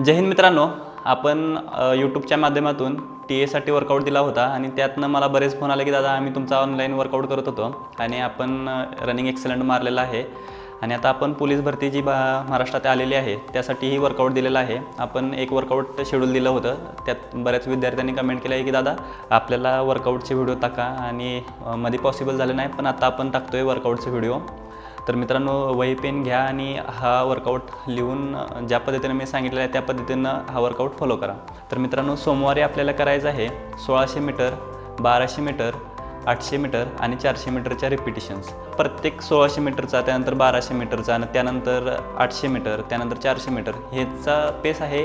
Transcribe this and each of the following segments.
जय हिंद मित्रांनो आपण यूट्यूबच्या माध्यमातून टी एसाठी वर्कआउट दिला होता आणि त्यातनं मला बरेच फोन आले की दादा आम्ही तुमचा ऑनलाईन वर्कआउट करत होतो आणि आपण रनिंग एक्सलंट मारलेला आहे आणि आता आपण पोलीस भरती जी बा महाराष्ट्रात आलेली आहे त्यासाठीही वर्कआउट दिलेलं आहे. आपण एक वर्कआउट शेड्यूल दिलं होतं त्यात बऱ्याच विद्यार्थ्यांनी कमेंट केलं आहे की दादा आपल्याला वर्कआउटचे व्हिडिओ टाका आणि मध्ये पॉसिबल झाले नाही पण आता आपण टाकतो आहे वर्कआउटचे व्हिडिओ तर मित्रांनो वही पेन घ्या आणि हा वर्कआउट लिहून ज्या पद्धतीनं मी सांगितलेलं आहे त्या पद्धतीनं हा वर्कआउट फॉलो करा. तर मित्रांनो सोमवारी आपल्याला करायचं आहे सोळाशे मीटर बाराशे मीटर आठशे मीटर आणि चारशे मीटरच्या रिपिटिशन्स प्रत्येक सोळाशे मीटरचा त्यानंतर बाराशे मीटरचा आणि त्यानंतर आठशे मीटर त्यानंतर चारशे मीटर ह्याचा पेस आहे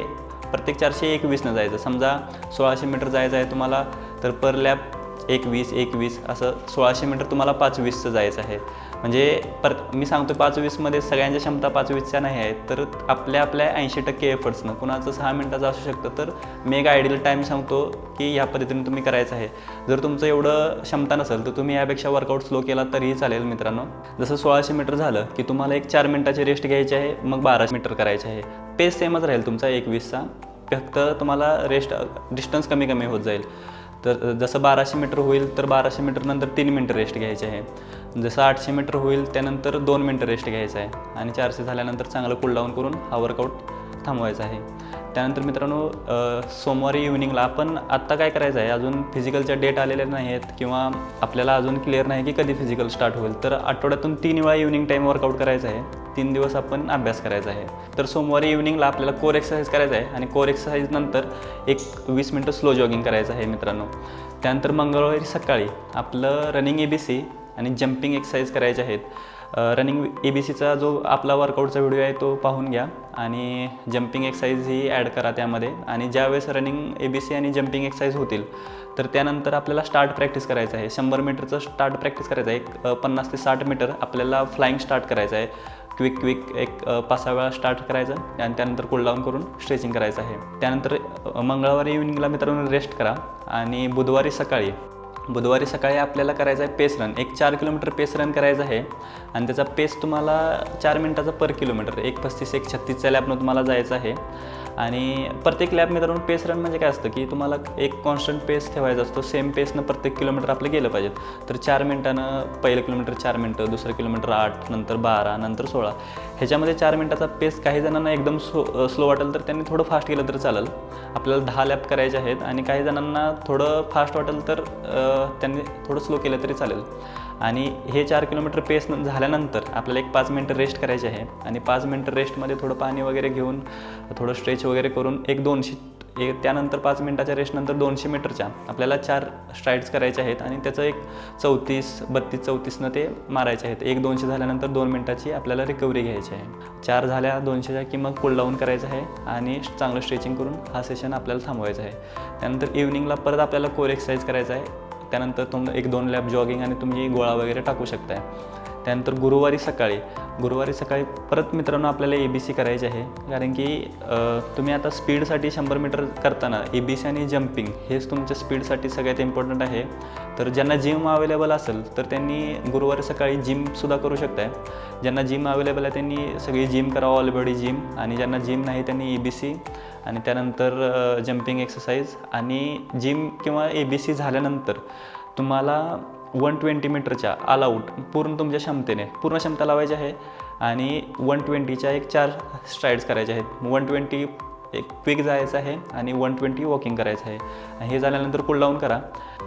प्रत्येक चारशे एकवीसनं जायचं. समजा सोळाशे मीटर जायचं आहे तुम्हाला तर पर लॅप एक वीस एक वीस असं सोळाशे मीटर तुम्हाला पाच वीसचं जायचं आहे. म्हणजे पर मी सांगतो पाच वीसमध्ये सगळ्यांच्या क्षमता पाच वीसच्या नाही आहेत तर आपल्या आपल्या ऐंशी टक्के एफर्ट्सनं. कुणाचं सहा मिनटाचं असू शकतं तर मी एक आयडियल टाईम सांगतो की ह्या पद्धतीने तुम्ही करायचं आहे. जर तुमचं एवढं क्षमता नसेल तर तुम्ही यापेक्षा वर्कआउट स्लो केला तरीही चालेल मित्रांनो. जसं सोळाशे मीटर झालं की तुम्हाला एक चार मिनटाची रेस्ट घ्यायची आहे मग बाराशे मीटर करायचे आहे. पेस सेमच राहील तुमचा एकवीसचा. फक्त तुम्हाला रेस्ट डिस्टन्स कमी कमी होत जाईल. तर जसं बाराशे मीटर होईल तर बाराशे मीटरनंतर तीन मिनटं रेस्ट घ्यायचे आहे. जसं आठशे मीटर होईल त्यानंतर दोन मिनटं रेस्ट घ्यायचं आहे. आणि चारशे झाल्यानंतर चांगलं कूलडाऊन करून हा वर्कआउट थांबवायचं आहे. त्यानंतर मित्रांनो सोमवारी इव्हिनिंगला आपण आत्ता काय करायचं आहे? अजून फिजिकलच्या डेट आलेल्या नाही आहेत किंवा आपल्याला अजून क्लिअर नाही की कधी फिजिकल स्टार्ट होईल. तर आठवड्यातून तीन वेळा इव्हिनिंग टाईम वर्कआउट करायचं आहे. तीन दिवस आपण अभ्यास करायचा आहे. तर सोमवारी इव्हिनिंगला आपल्याला कोर एक्सरसाइज करायचा आहे आणि कोर एक्सरसाइज नंतर एक वीस मिनटं स्लो जॉगिंग करायचं आहे मित्रांनो. त्यानंतर मंगळवारी सकाळी आपलं रनिंग ए बी सी आणि जम्पिंग एक्सरसाइज करायचे आहेत. रनिंग ए बी सीचा जो आपला वर्कआउटचा व्हिडिओ आहे तो पाहून घ्या. आणि जम्पिंग एक्सरसाइज ही ॲड करा त्यामध्ये. आणि ज्यावेळेस रनिंग ए बी सी आणि जम्पिंग एक्सरसाइज होतील तर त्यानंतर आपल्याला स्टार्ट प्रॅक्टिस करायचं आहे. शंभर मीटरचं स्टार्ट प्रॅक्टिस करायचं आहे. एक पन्नास ते साठ मीटर आपल्याला फ्लाईंग स्टार्ट करायचं आहे. क्विक क्विक एक पाच सहा वेळा स्टार्ट करायचं. आणि त्यानंतर कूलडाऊन करून स्ट्रेचिंग करायचं आहे. त्यानंतर मंगळवारी इव्हिनिंगला मित्रांनो रेस्ट करा. आणि बुधवारी सकाळी बुधवारी सकाळी आपल्याला करायचं आहे पेस रन एक चार किलोमीटर पेस रन करायचं आहे. आणि त्याचा पेस तुम्हाला चार मिनटाचा पर किलोमीटर एक पस्तीस एक छत्तीसच्या लॅबनं तुम्हाला जायचं आहे. आणि प्रत्येक लॅब मित्रांनो पेस रन म्हणजे काय असतं की तुम्हाला एक कॉन्स्टंट पेस ठेवायचा असतो. सेम पेसनं प्रत्येक किलोमीटर आपलं गेलं पाहिजेत तर चार मिनटानं पहिलं किलोमीटर चार मिनटं दुसरं किलोमीटर आठ नंतर बारा नंतर सोळा. ह्याच्यामध्ये चार मिनटाचा पेस काही जणांना एकदम स्लो स्लो वाटेल तर त्यांनी थोडं फास्ट केलं तर चालेल. आपल्याला दहा लॅप करायचे आहेत आणि काही जणांना थोडं फास्ट वाटेल तर त्यांनी थोडं स्लो केलं तरी चालेल. आणि हे चार किलोमीटर पेस झाल्यानंतर आपल्याला एक पाच मिनटं रेस्ट करायची आहे. आणि पाच मिनटं रेस्टमध्ये थोडं पाणी वगैरे घेऊन थोडं स्ट्रेच वगैरे करून एक दोनशे एक त्यानंतर पाच मिनटाच्या रेस्टनंतर दोनशे मीटरच्या आपल्याला चार स्ट्राईड्स करायचे आहेत. आणि त्याचं एक चौतीस बत्तीस चौतीसनं ते मारायचे आहेत. एक दोनशे झाल्यानंतर दोन मिनटाची आपल्याला रिकव्हरी घ्यायची आहे. चार झाल्या दोनशेच्या की मग पुल डाऊन करायचं आहे आणि चांगलं स्ट्रेचिंग करून हा सेशन आपल्याला थांबवायचा आहे. त्यानंतर इव्हनिंगला परत आपल्याला कोर एक्सरसाइज करायचा आहे. त्यानंतर तुम एक दोन लॅब जॉगिंग आणि तुम्ही गोळा वगैरे टाकू शकताय. त्यानंतर गुरुवारी सकाळी गुरुवारी सकाळी परत मित्रांनो आपल्याला ए बी सी करायची आहे. कारण की तुम्ही आता स्पीडसाठी शंभर मीटर करताना ए बी सी आणि जम्पिंग हेच तुमच्या स्पीडसाठी सगळ्यात इम्पॉर्टंट आहे. तर ज्यांना जिम अवेलेबल असेल तर त्यांनी गुरुवारी सकाळी जिमसुद्धा करू शकताय. ज्यांना जिम अवेलेबल आहे त्यांनी सगळी जिम करावं ऑलबॉडी जिम आणि ज्यांना जिम नाही त्यांनी ए बी सी आणि त्यानंतर जम्पिंग एक्सरसाइज आणि जिम किंवा ए बी सी झाल्यानंतर तुम्हाला वन ट्वेंटी मीटरच्या ऑल आऊट पूर्ण तुमच्या क्षमतेने पूर्ण क्षमता लावायची आहे. आणि वन ट्वेंटीच्या एक चार स्ट्राईड्स करायचे आहेत. वन ट्वेंटी एक क्विक जायचं आहे आणि वन ट्वेंटी वॉकिंग करायचं आहे. हे झाल्यानंतर कुल डाऊन करा.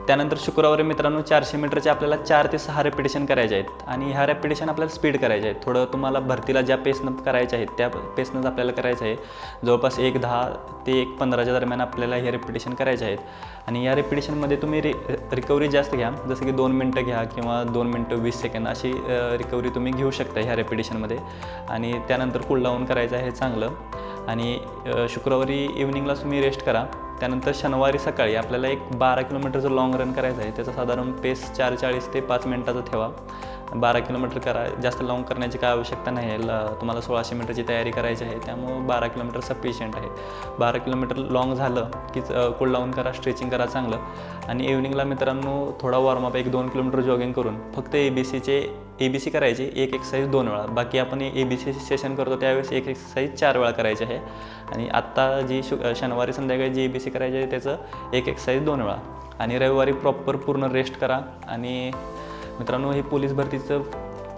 त्यानंतर शुक्रवारी मित्रांनो चारशे मीटरचे आपल्याला चार ते सहा रेपिटेशन करायचे आहेत. आणि ह्या रेपिटेशन आपल्याला स्पीड करायचे आहेत. थोडं तुम्हाला भरतीला ज्या पेसनं करायचे आहेत त्या पेसनंच आपल्याला करायचं आहे. जवळपास एक दहा ते एक पंधराच्या दरम्यान आपल्याला हे रेपिटेशन करायचे आहेत. आणि या रेपिटेशनमध्ये तुम्ही रि रिकव्हरी जास्त घ्या. जसं की दोन मिनटं घ्या किंवा दोन मिनटं वीस सेकंद अशी रिकव्हरी तुम्ही घेऊ शकता ह्या रेपिटेशनमध्ये आणि त्यानंतर कूल डाऊन करायचं आहे चांगलं. आणि शुक्रवारी इव्हिनिंगला तुम्ही रेस्ट करा. त्यानंतर शनिवारी सकाळी आपल्याला एक बारा किलोमीटरचं लाँग रन करायचं आहे. त्याचा साधारण पेस चार चाळीस ते पाच मिनटाचा ठेवा. बारा किलोमीटर करा जास्त लाँग करण्याची काय आवश्यकता नाही आहे. ल तुम्हाला सोळाशे मीटरची तयारी करायची आहे त्यामुळं बारा किलोमीटर सफिशियंट आहे. बारा किलोमीटर लाँग झालं की कुल डाऊन करा स्ट्रेचिंग करा चांगलं. आणि इव्हनिंगला मित्रांनो थोडा वॉर्मअप एक दोन किलोमीटर जॉगिंग करून फक्त ए बी सीचे ए बी सी करायची एक एक्सरसाइज दोन वेळा. बाकी आपण ए बी सी सेशन करतो त्यावेळेस एक एक्सरसाइज चार वेळा करायची आहे. आणि आत्ता जी शु शनिवारी संध्याकाळी जी ए बी सी करायची आहे त्याचं एक एक्सरसाइज दोन वेळा. आणि रविवारी प्रॉपर पूर्ण रेस्ट करा. आणि मित्रांनो हे पोलीस भरतीचं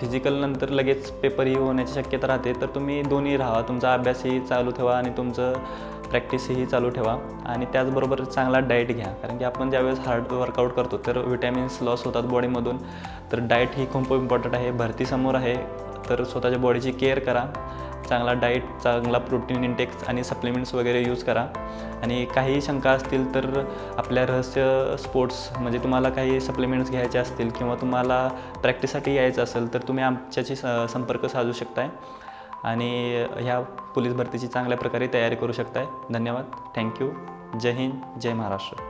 फिजिकल नंतर लगेच पेपरही होण्याची शक्यता राहते. तर तुम्ही दोन्ही राहा. तुमचा अभ्यासही चालू ठेवा आणि तुमचं प्रॅक्टिसही चालू ठेवा. आणि त्याचबरोबर चांगला डाएट घ्या. कारण की आपण ज्यावेळेस हार्ड वर्कआउट करतो तर विटॅमिन्स लॉस होतात बॉडीमधून तर डाएट ही खूप इम्पॉर्टंट आहे. भरतीसमोर आहे. तर स्वतःच्या बॉडीची केअर करा. चांगला डाएट चांगला प्रोटीन इंटेक्स आणि सप्लिमेंट्स वगैरे यूज करा. आणि काही शंका असतील तर आपल्या रहस्य स्पोर्ट्स म्हणजे तुम्हाला काही सप्लिमेंट्स घ्यायचे असतील किंवा तुम्हाला प्रॅक्टिससाठी यायचं असेल तर तुम्ही आमच्याशी स संपर्क साधू शकताय. आणि ह्या पोलीस भरतीची चांगल्या प्रकारे तयारी करू शकताय. धन्यवाद. थँक्यू जय हिंद. जय महाराष्ट्र.